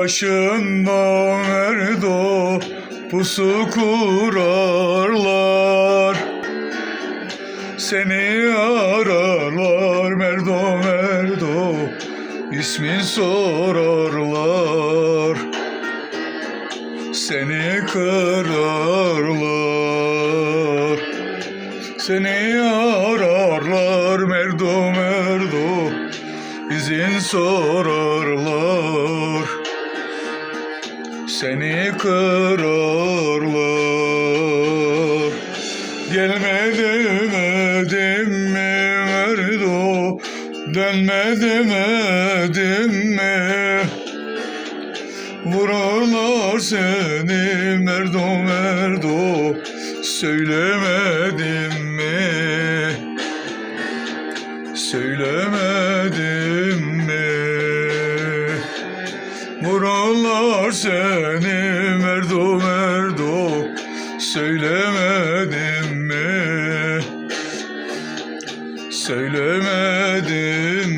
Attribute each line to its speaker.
Speaker 1: Başında merdo pusu kurarlar. Seni ararlar merdo merdo ismin sorarlar. Seni kırarlar. Seni ararlar merdo merdo izin sorarlar Seni kırarlar. Gelme demedim mi merdo Dönme demedim mi? Vururlar seni merdo merdo Söylemedim mi? Söylemedim mi Vururlar seni merdo merdo Söylemedim mi? Söylemedim